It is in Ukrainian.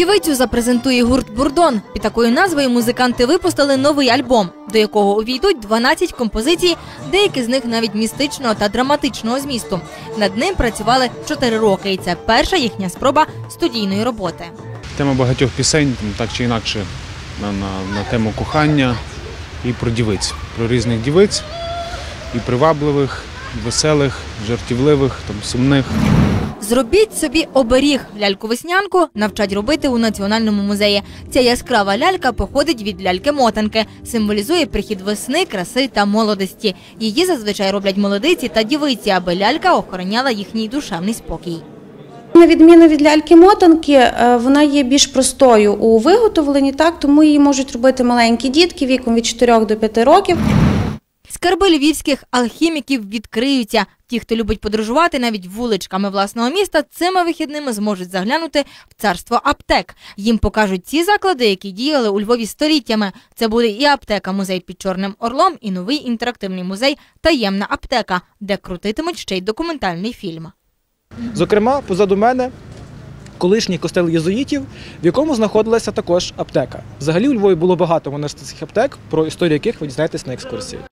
Дівицю запрезентує гурт Бурдон. Під такою назвою музиканти випустили новий альбом, до якого увійдуть 12 композицій, деякі з них навіть містичного та драматичного змісту. Над ним працювали 4 роки, і це перша їхня спроба студійної роботи. Тема багатьох пісень, так чи інакше, на, на, на тему кохання і про дівиць, про різних дівиць, і привабливих, веселих, жартівливих, там, сумних. Зробіть собі оберіг ляльку-веснянку навчать робити у національному музеї. Ця яскрава лялька походить від ляльки-мотанки, символізує прихід весни, краси та молодості. Її зазвичай роблять молодиці та дівиці, аби лялька охороняла їхній душевний спокій. На відміну від ляльки-мотанки, е, вона є більш простою у виготовленні, так тому її можуть робити маленькі дітки віком від 4 до 5 років. Скарби львівських алхіміків відкриються. Ті, хто любить подорожувати навіть вуличками власного міста, цими вихідними зможуть заглянути в царство аптек. Їм покажуть ті заклади, які діяли у Львові століттями. Це буде і аптека музей під Чорним Орлом, і новий інтерактивний музей Таємна аптека, де крутитимуть ще й документальний фільм. Зокрема, позаду мене колишній костел єзуїтів, в якому знаходилася також аптека. Взагалі у Львові було багато монастирських аптек, про історію яких ви дізнаєтесь на екскурсії.